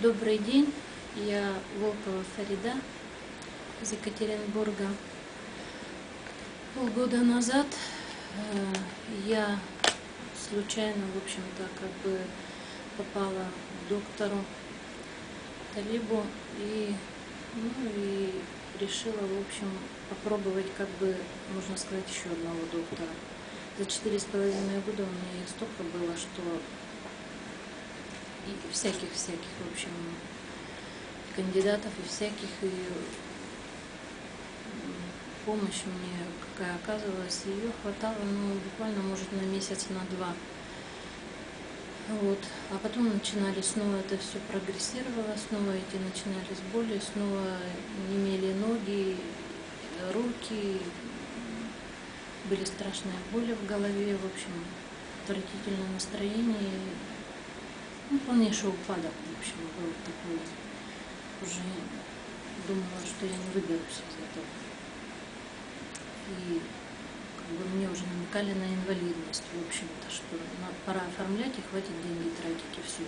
Добрый день, я Волкова Фарида из Екатеринбурга. Полгода назад э, я случайно, в общем-то, как бы попала к доктору Талибу и, ну, и решила, в общем, попробовать, как бы, можно сказать, еще одного доктора. За четыре с половиной года у меня их столько было, что и всяких-всяких, в общем, кандидатов и всяких, и помощь мне какая оказывалась, ее хватало, ну, буквально, может, на месяц, на два. Вот. А потом начинали снова это все прогрессировало, снова эти начинались боли, снова немели ноги, руки, были страшные боли в голове, в общем, отвратительное настроение, ну, полнейший упадок, в общем, был такой. Уже думала, что я не выберусь из этого. И как бы мне уже намекали на инвалидность, в общем-то, что пора оформлять и хватит деньги тратить и все.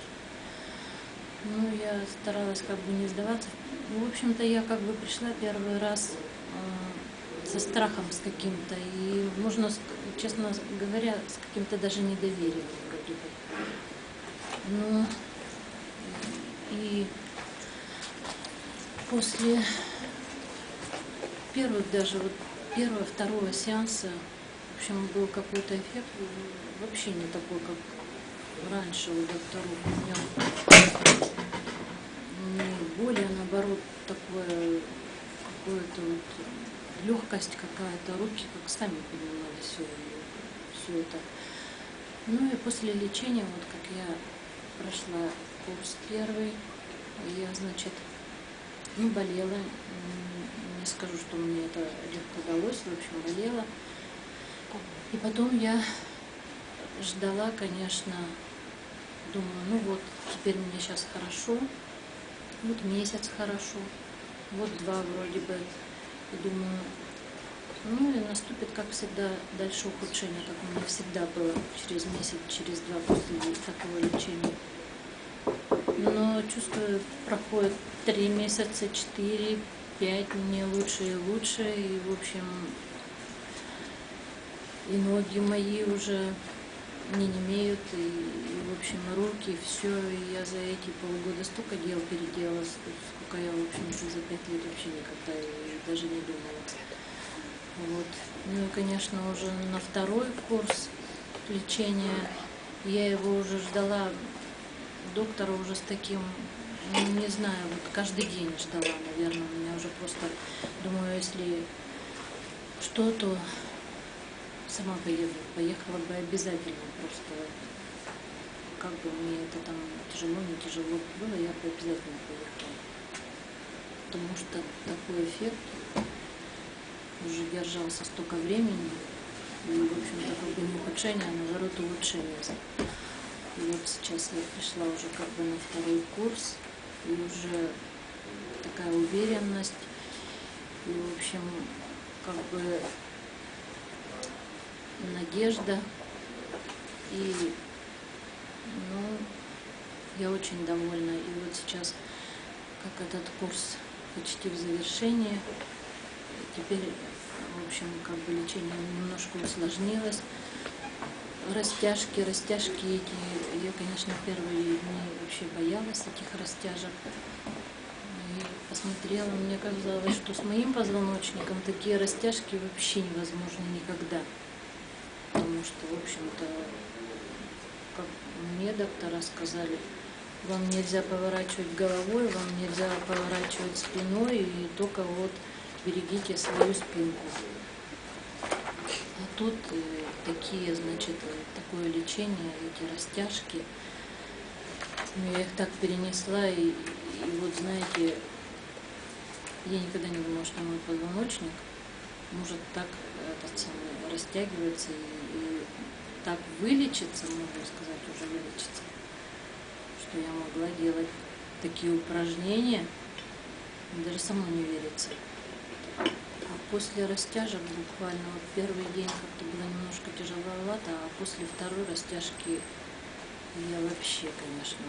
Ну, я старалась как бы не сдаваться. В общем-то, я как бы пришла первый раз э, со страхом с каким-то, и можно, честно говоря, с каким-то даже недоверием. Ну, и после первых даже вот первого, второго сеанса, в общем, был какой-то эффект вообще не такой, как раньше у докторов. У меня не боли, а наоборот такое какое-то вот легкость какая-то, руки как сами поднимали все, все это. Ну и после лечения, вот как я прошла курс первый, я, значит, ну, болела, не скажу, что мне это легко удалось, в общем, болела. И потом я ждала, конечно, думаю, ну вот, теперь мне сейчас хорошо, вот месяц хорошо, вот два вроде бы. И думаю, ну и наступит, как всегда, дальше ухудшение, как у меня всегда было через месяц, через два после такого лечения. Но чувствую, проходит три месяца, четыре, пять, мне лучше и лучше. И, в общем, и ноги мои уже не немеют, и, и в общем, руки, все. И я за эти полгода столько дел переделала, сколько я, в общем, за пять лет вообще никогда и даже не думала. Вот. Ну и, конечно, уже на второй курс лечения я его уже ждала доктора уже с таким, ну, не знаю, вот каждый день ждала, наверное, у меня уже просто, думаю, если что, то сама поеду, поехала бы обязательно просто, как бы мне это там тяжело, не тяжело было, я бы обязательно поехала. Потому что такой эффект уже держался столько времени, и, в общем-то, как бы не ухудшение, а наоборот улучшение. И вот сейчас я пришла уже как бы на второй курс, и уже такая уверенность, и, в общем, как бы надежда, и, ну, я очень довольна. И вот сейчас, как этот курс почти в завершении, теперь, в общем, как бы лечение немножко усложнилось. Растяжки, растяжки эти, я, конечно, первые дни вообще боялась этих растяжек. И посмотрела, мне казалось, что с моим позвоночником такие растяжки вообще невозможны никогда. Потому что, в общем-то, как мне доктора сказали, вам нельзя поворачивать головой, вам нельзя поворачивать спиной, и только вот берегите свою спинку. А тут э, такие, значит, э, такое лечение, эти растяжки. Ну, я их так перенесла, и, и вот, знаете, я никогда не думала, что мой позвоночник может так этот самый, растягиваться и, и так вылечиться, можно сказать, уже вылечиться, что я могла делать такие упражнения, даже сама не верится после растяжек буквально, вот первый день как-то было немножко тяжеловато, а после второй растяжки я вообще, конечно,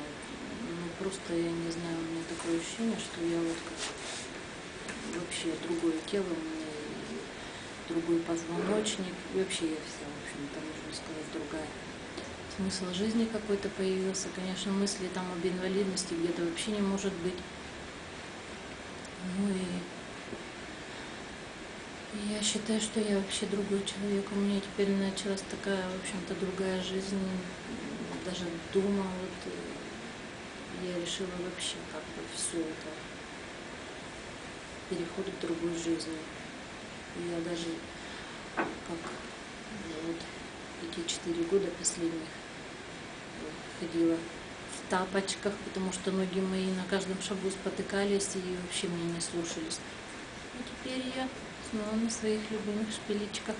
ну просто, я не знаю, у меня такое ощущение, что я вот как вообще другое тело, у меня и другой позвоночник, и вообще я вся, в общем-то, можно сказать, другая. Смысл жизни какой-то появился, конечно, мысли там об инвалидности где-то вообще не может быть. Ну и я считаю, что я вообще другой человек. У меня теперь началась такая, в общем-то, другая жизнь. Даже дома вот э, я решила вообще как бы все это переход в другую жизнь. Я даже как вот эти четыре года последних ходила в тапочках, потому что ноги мои на каждом шагу спотыкались и вообще меня не слушались. И теперь я снова на своих любимых шпилечках.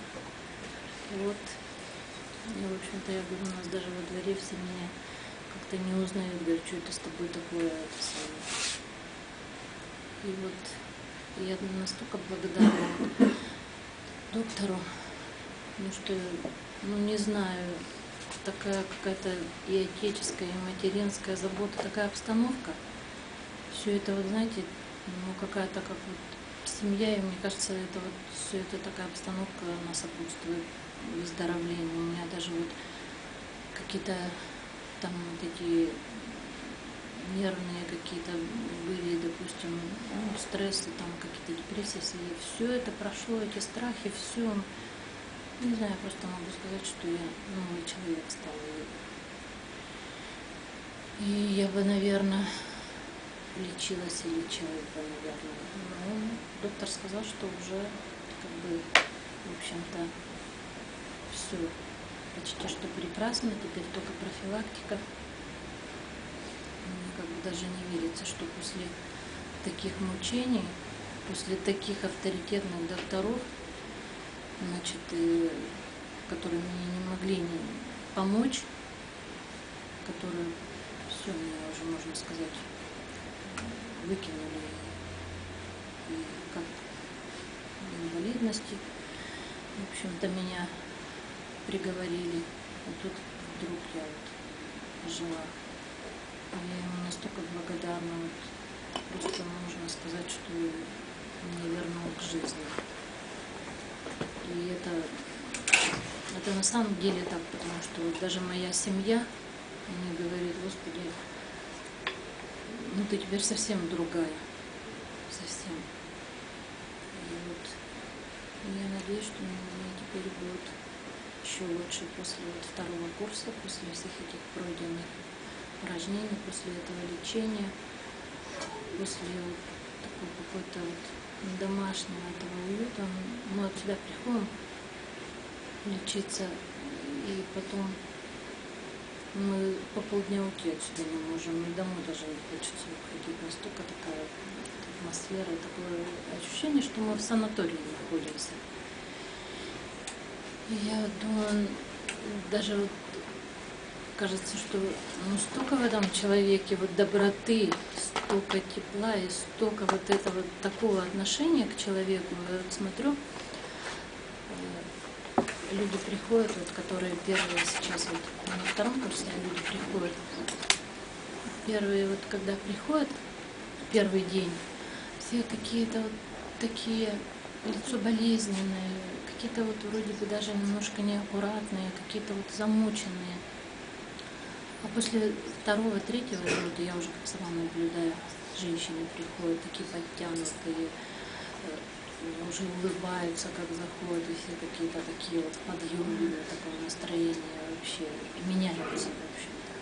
Вот. И, в общем-то, я говорю, у нас даже во дворе все меня как-то не узнают, говорят, что это с тобой такое. И вот я настолько благодарна доктору, ну что, ну не знаю, такая какая-то и отеческая, и материнская забота, такая обстановка. Все это, вот знаете, ну какая-то как вот семья, и мне кажется, это вот все это такая обстановка, она сопутствует выздоровлению. У меня даже вот какие-то там эти нервные какие-то были, допустим, ну, стрессы, там какие-то депрессии, все это прошло, эти страхи, все, не знаю, просто могу сказать, что я новый человек стал. И я бы, наверное, лечилась и лечила бы, наверное. Но доктор сказал, что уже как бы, в общем-то, все почти что прекрасно, теперь только профилактика. Мне как бы даже не верится, что после таких мучений, после таких авторитетных докторов, значит, и, которые мне не могли не помочь, которые все меня уже, можно сказать, выкинули и как инвалидности. В общем-то, меня приговорили. И тут вдруг я вот жила. Я ему настолько благодарна. Вот, просто можно сказать, что меня вернул к жизни. И это, это на самом деле так, потому что вот даже моя семья мне говорит, Господи, ты теперь совсем другая. Совсем. И вот я надеюсь, что мне теперь будет еще лучше после вот второго курса, после всех этих пройденных упражнений, после этого лечения, после вот такой какой-то вот домашнего этого уюта. Мы вот сюда приходим лечиться, и потом мы по полдня уйти отсюда не можем, и домой даже не хочется уходить. Настолько такая атмосфера, такое ощущение, что мы в санатории находимся. Я думаю, даже вот кажется, что ну, столько в этом человеке вот доброты, столько тепла и столько вот этого такого отношения к человеку. Я вот смотрю, э, люди приходят, вот, которые первые сейчас вот на втором курсе люди приходят. Первые вот когда приходят, первый день, все какие-то вот такие лицо болезненные, какие-то вот вроде бы даже немножко неаккуратные, какие-то вот замученные. А после второго, третьего года я уже как сама наблюдаю, женщины приходят такие подтянутые, э, уже улыбаются, как заходят, и все какие-то такие вот подъемные, такое настроение вообще меняются, в общем-то.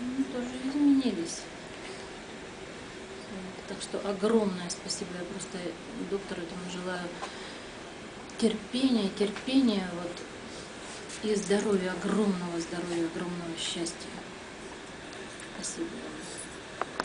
Ну, тоже изменились. Так что огромное спасибо. Я просто доктору этому желаю терпения, терпения, вот и здоровья, огромного здоровья, огромного счастья. Спасибо вам.